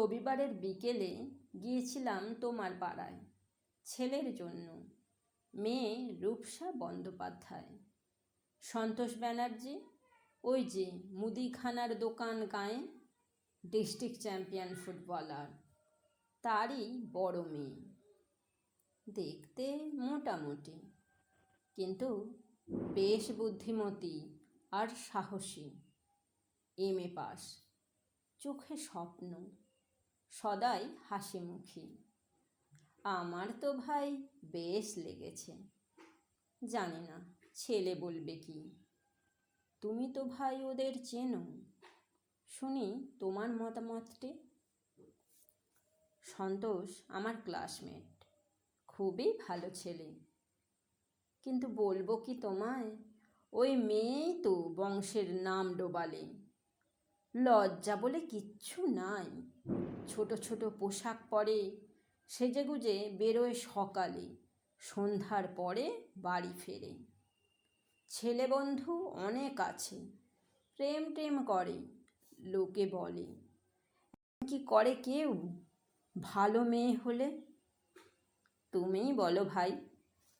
রবিবারের বিকেলে গিয়েছিলাম তোমার পাড়ায়। ছেলের জন্য। মেয়ে রূপসা বন্দ্যোপাধ্যায়। সন্তোষ ব্যানার্জি, ওই যে মুদিখানার দোকান গায়ে, ডিস্ট্রিক্ট চ্যাম্পিয়ন ফুটবলার। তারই বড় মেয়ে। দেখতে মোটামুটি, কিন্তু বেশ বুদ্ধিমতী আর সাহসী। এম এ পাস চোখে স্বপ্ন। সদাই হাসি মুখী আমার তো ভাই বেশ লেগেছে। জানি না, ছেলে বলবে কি? তুমি তো ভাই ওদের চেনো। শুনি তোমার মতামতটি। সন্তোষ আমার ক্লাসমেট, খুবই ভালো ছেলে। কিন্তু বলব কি তোমায়, ওই মেয়েই তো বংশের নাম ডোবালে। লজ্জা বলে কিচ্ছু নাই। ছোট ছোট পোশাক পরে সেজেগুজে বেরোয় সকালে, সন্ধ্যার পরে বাড়ি ফেরে। ছেলে বন্ধু অনেক আছে, প্রেম টেম করে, লোকে বলে কি করে কেউ? ভালো মেয়ে হলে? তুমিই বলো ভাই,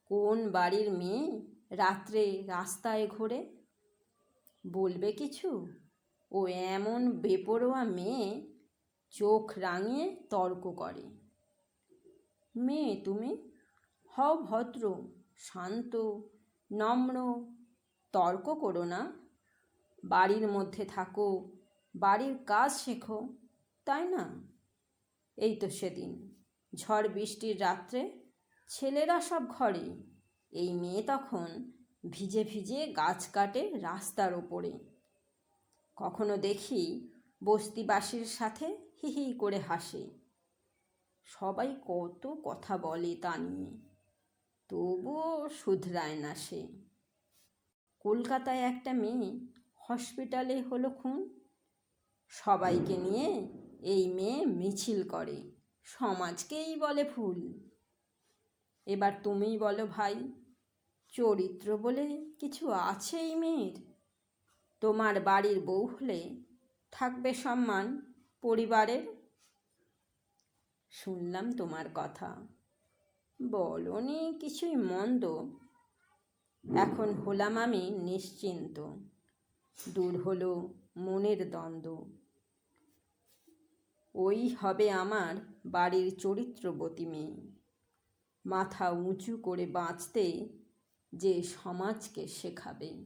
কোন বাড়ির মেয়ে রাত্রে রাস্তায় ঘোরে? বলবে কিছু? ও এমন বেপরোয়া মেয়ে চোখ রাঙিয়ে তর্ক করে। মেয়ে তুমি? হও ভদ্র, শান্ত, নম্র, তর্ক করো না। বাড়ির মধ্যে থাকো, বাড়ির কাজ শেখো, তাই না? এই তো সেদিন। ঝড় বৃষ্টির রাত্রে ছেলেরা সব ঘরে। এই মেয়ে তখন ভিজে ভিজে গাছ কাটে রাস্তার ওপরে। কখনো দেখি বস্তিবাসীর সাথে হি হি করে হাসে। সবাই কত কথা বলে তা নিয়ে, তবুও শুধরায় না সে। কলকাতায় একটা মেয়ে হসপিটালে হলো খুন। সবাইকে নিয়ে এই মেয়ে মিছিল করে, সমাজকেই বলে ফুল এবার তুমিই বলো ভাই, চরিত্র বলে কিছু আছে এই মেয়ের? তোমার বাড়ির বউ হলে থাকবে সম্মান পরিবারের? শুনলাম তোমার কথা। বলনি কিছুই মন্দ। এখন হলাম আমি নিশ্চিন্ত। দূর হলো মনের দ্বন্দ্ব। ওই হবে আমার বাড়ির চরিত্রবতী মেয়ে। মাথা উঁচু করে বাঁচতে যে সমাজকে শেখাবে।